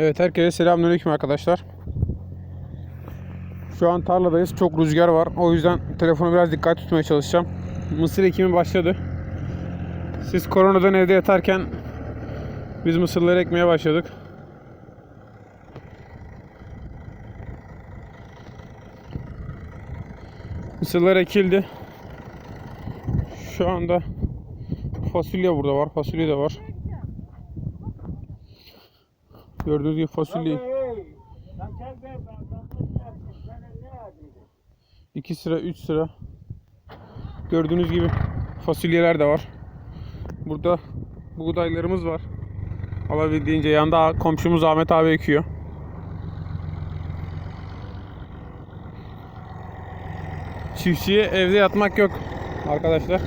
Evet herkese selamünaleyküm arkadaşlar. Şu an tarladayız. Çok rüzgar var. O yüzden telefonu biraz dikkat tutmaya çalışacağım. Mısır ekimi başladı. Siz koronadan evde yatarken biz mısırları ekmeye başladık. Mısırlar ekildi. Şu anda fasulye burada var. Fasulye de var. Gördüğünüz gibi fasulye Hey, lan gel be, ben- ben bunu yaptım. Sen ne yaptın? 2 sıra 3 sıra. Gördüğünüz gibi fasulyeler de var. Burada buğdaylarımız var. Alabildiğince yanda komşumuz Ahmet abi ekiyor. Çiftçiye evde yatmak yok arkadaşlar.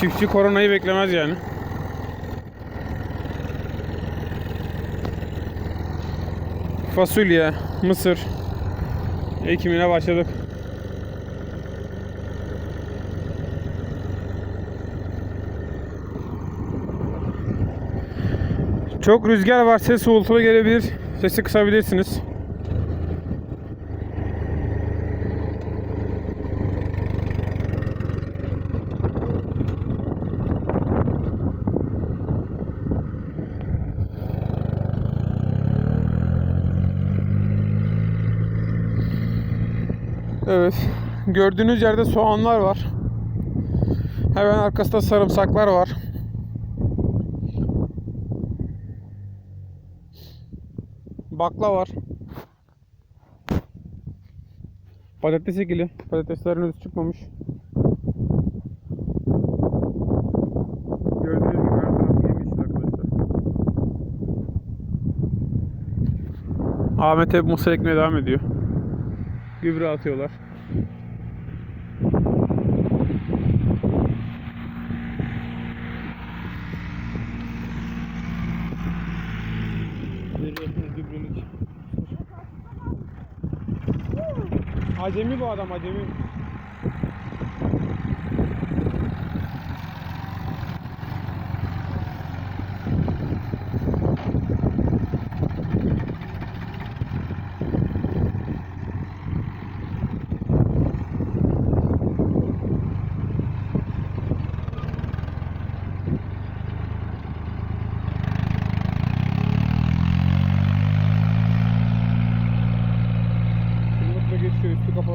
Çiftçi koronayı beklemez yani. fasulye, mısır ekimine başladık. Çok rüzgar var, ses uğultulu gelebilir. Sesi kısabilirsiniz. Evet. Gördüğünüz yerde soğanlar var. Hemen arkasında sarımsaklar var. Bakla var. Patates ekili. Patateslerin henüz çıkmamış. Gördüğünüz gibi her taraf arkadaşlar. Ahmet hep mısır ekmeye devam ediyor. Gübre atıyorlar. Acemi bu adam acemi.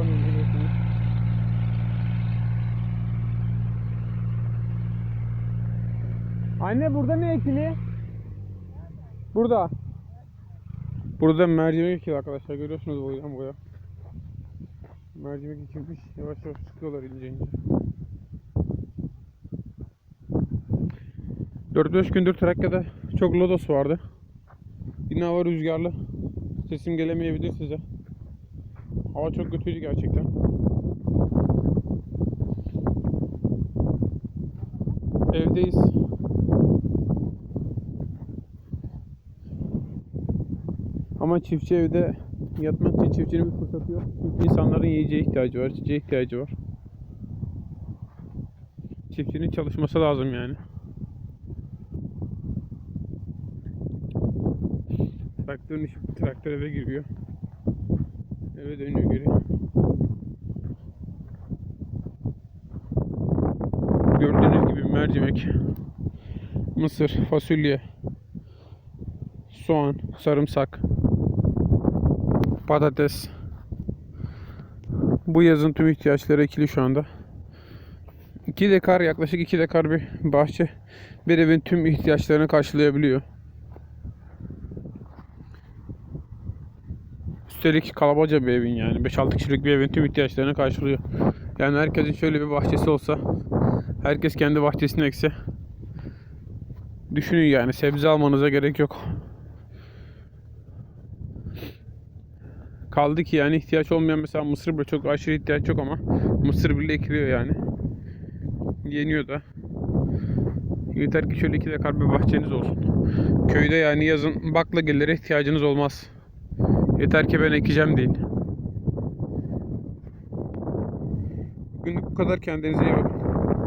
Kapanıyor biliyorsunuz. Anne burada ne ekili? Burada. Burada mercimek ekili arkadaşlar görüyorsunuz boydan boya. Mercimek ekilmiş yavaş yavaş çıkıyorlar ince ince. 4-5 gündür Trakya'da çok lodos vardı. Yine hava rüzgarlı. Sesim gelemeyebilir size. Hava çok kötüydü gerçekten. Evdeyiz. Ama çiftçi evde yatmak için çiftçinin bir fırsatı yok. Çünkü insanların yiyeceğe ihtiyacı var, içeceğe ihtiyacı var. Çiftçinin çalışması lazım yani. Traktörün işi, traktör eve giriyor. Eve dönüyor geri. Gördüğünüz gibi mercimek, mısır, fasulye, soğan, sarımsak, patates. Bu yazın tüm ihtiyaçları ekili şu anda. 2 dekar yaklaşık 2 dekar bir bahçe bir evin tüm ihtiyaçlarını karşılayabiliyor. Üstelik kalabaca bir evin yani. 5-6 kişilik bir evin tüm ihtiyaçlarını karşılıyor. Yani herkesin şöyle bir bahçesi olsa, herkes kendi bahçesini ekse düşünün yani sebze almanıza gerek yok. Kaldı ki yani ihtiyaç olmayan mesela mısır bile çok aşırı ihtiyaç yok ama mısır bile ekiliyor yani. Yeniyor da. Yeter ki şöyle iki dekar bir bahçeniz olsun. Köyde yani yazın baklagillere ihtiyacınız olmaz. Yeter ki ben ekeceğim deyin. Bugünlük bu kadar. Kendinize iyi bakın.